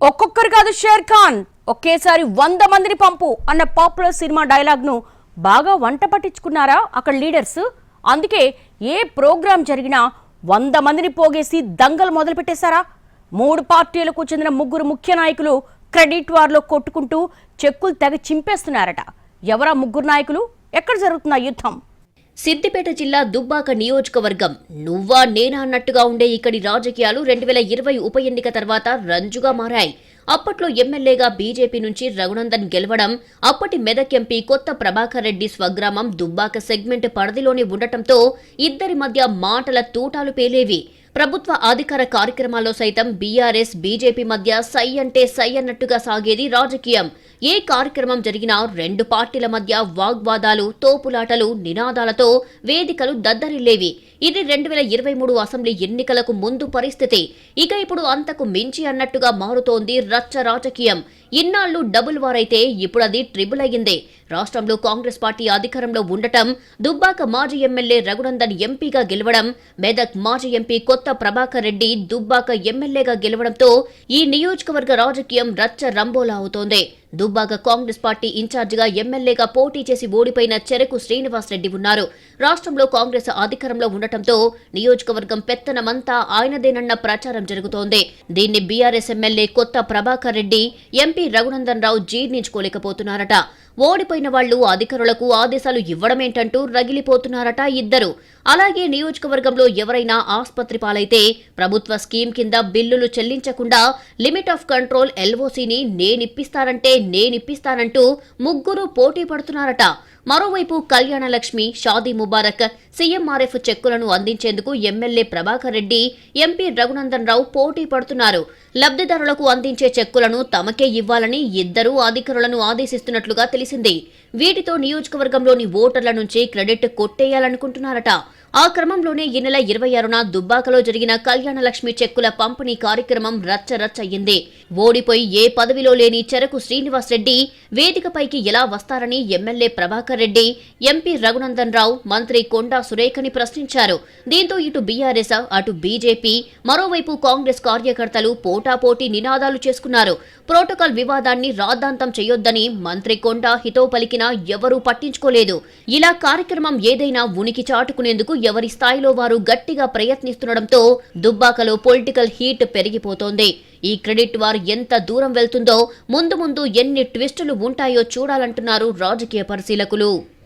ఒక్కొక్కరు కాదు షేర్ ఖాన్. ఒకేసారి వంద మందిని పంపు అన్న పాపులర్ సినిమా డైలాగ్ను బాగా వంట పట్టించుకున్నారా అక్కడ లీడర్స్? అందుకే ఏ ప్రోగ్రాం జరిగినా వంద మందిని పోగేసి దంగలు మొదలుపెట్టేశారా? మూడు పార్టీలకు చెందిన ముగ్గురు ముఖ్య నాయకులు క్రెడిట్ వార్లో కొట్టుకుంటూ చెక్కులు తెగ చింపేస్తున్నారట. ఎవరా ముగ్గురు నాయకులు? ఎక్కడ జరుగుతున్న యుద్ధం? సిద్దిపేట జిల్లా దుబ్బాక నియోజకవర్గం. నువ్వా నేనా అన్నట్టుగా ఉండే ఇక్కడి రాజకీయాలు రెండు వేల ఇరవై ఉప ఎన్నిక తర్వాత రంజుగా మారాయి. అప్పట్లో ఎమ్మెల్యేగా బీజేపీ నుంచి రఘునందన్ గెలవడం అప్పటి మెదక్ ఎంపీ కొత్త ప్రభాకర్ రెడ్డి స్వగ్రామం దుబ్బాక సెగ్మెంట్ పరిధిలోనే ఉండటంతో ఇద్దరి మధ్య మాటల తూటాలు పేలేవి. ప్రభుత్వ అధికార కార్యక్రమాల్లో సైతం బీఆర్ఎస్ బీజేపీ మధ్య సై అంటే సై అన్నట్టుగా సాగేది రాజకీయం. ఏ కార్యక్రమం జరిగినా రెండు పార్టీల మధ్య వాగ్వాదాలు తోపులాటలు నినాదాలతో వేదికలు దద్దరిల్లేవి. ఇది రెండు వేల ఇరవై మూడు అసెంబ్లీ ఎన్నికలకు ముందు పరిస్థితి. ఇక ఇప్పుడు అంతకు మించి అన్నట్టుగా మారుతోంది రచ్చ రాజకీయం. ఇన్నాళ్ళు డబుల్ వారైతే ఇప్పుడు అది ట్రిబుల్ అయ్యింది. రాష్ట్రంలో కాంగ్రెస్ పార్టీ అధికారంలో ఉండటం దుబ్బాక మాజీ ఎమ్మెల్యే రఘునందన్ ఎంపీగా గెలవడం మెదక్ మాజీ ఎంపీ కొత్త ప్రభాకర్ రెడ్డి దుబ్బాక ఎమ్మెల్యేగా గెలవడంతో ఈ నియోజకవర్గ రాజకీయం రచ్చ రంబోలా అవుతోంది. దుబ్బాక కాంగ్రెస్ పార్టీ ఇన్ఛార్జిగా ఎమ్మెల్యేగా పోటీ చేసి ఓడిపోయిన చెరకు శ్రీనివాస్ రెడ్డి ఉన్నారు. రాష్ట్రంలో కాంగ్రెస్ అధికారంలో ఉండటంతో నియోజకవర్గం పెత్తనమంతా ఆయనదేనన్న ప్రచారం జరుగుతోంది. దీన్ని BRS MLA Kotha Prabhakar Reddy MP Raghunandan Rao జీర్ణించుకోలేకపోతున్నారట. ఓడిపోయిన వాళ్ళు అధికారులకు ఆదేశాలు ఇవ్వడమేంటంటూ రగిలిపోతున్నారట ఇద్దరు. అలాగే నియోజకవర్గంలో ఎవరైనా ఆస్పత్రి పాలైతే ప్రభుత్వ స్కీమ్ కింద బిల్లులు చెల్లించకుండా లిమిట్ ఆఫ్ కంట్రోల్ ఎల్ఓసీని నేనిప్పిస్తానంటే నేనిప్పిస్తానంటూ ముగ్గురు పోటీ పడుతున్నారట. మరోవైపు కళ్యాణలక్ష్మి షాదీ ముబారక్ సీఎంఆర్ఎఫ్ చెక్కులను అందించేందుకు ఎమ్మెల్యే ప్రభాకర్ రెడ్డి ఎంపీ రఘునందన్ రావు పోటీ పడుతున్నారు. లబ్ధిదారులకు అందించే చెక్కులను తమకే ఇవ్వాలని ఇద్దరూ అధికారులను ఆదేశిస్తున్నట్లుగా తెలిసింది. వీటితో నియోజకవర్గంలోని ఓటర్ల నుంచి క్రెడిట్ కొట్టేయాలనుకుంటున్నారట. ఆ క్రమంలోనే ఈ నెల ఇరవై ఆరున దుబ్బాకలో జరిగిన కళ్యాణ లక్ష్మి చెక్కుల పంపిణీ కార్యక్రమం రచ్చ రచ్చ ఓడిపోయి ఏ పదవిలో లేని చెరకు శ్రీనివాస్ రెడ్డి వేదికపైకి ఎలా వస్తారని ఎమ్మెల్యే ప్రభాకర్ రెడ్డి ఎంపీ రఘునందన్ రావు మంత్రి కొండా సురేఖని ప్రశ్నించారు. దీంతో ఇటు బీఆర్ఎస్ అటు బీజేపీ మరోవైపు కాంగ్రెస్ కార్యకర్తలు పోటాపోటీ నినాదాలు చేసుకున్నారు. ప్రోటోకాల్ వివాదాన్ని రాద్ధాంతం చేయొద్దని మంత్రి కొండా హితో పలికినా ఎవరూ పట్టించుకోలేదు. ఇలా కార్యక్రమం ఏదైనా ఉనికి చాటుకునేందుకు ఎవరి స్థాయిలో వారు గట్టిగా ప్రయత్నిస్తుండటంతో దుబ్బాకలో పొలిటికల్ హీట్ పెరిగిపోతోంది. ఈ క్రెడిట్ వార్ ఎంత దూరం వెళ్తుందో ముందు ముందు ఎన్ని ట్విస్టులు ఉంటాయో చూడాలంటున్నారు రాజకీయ పరిశీలకులు.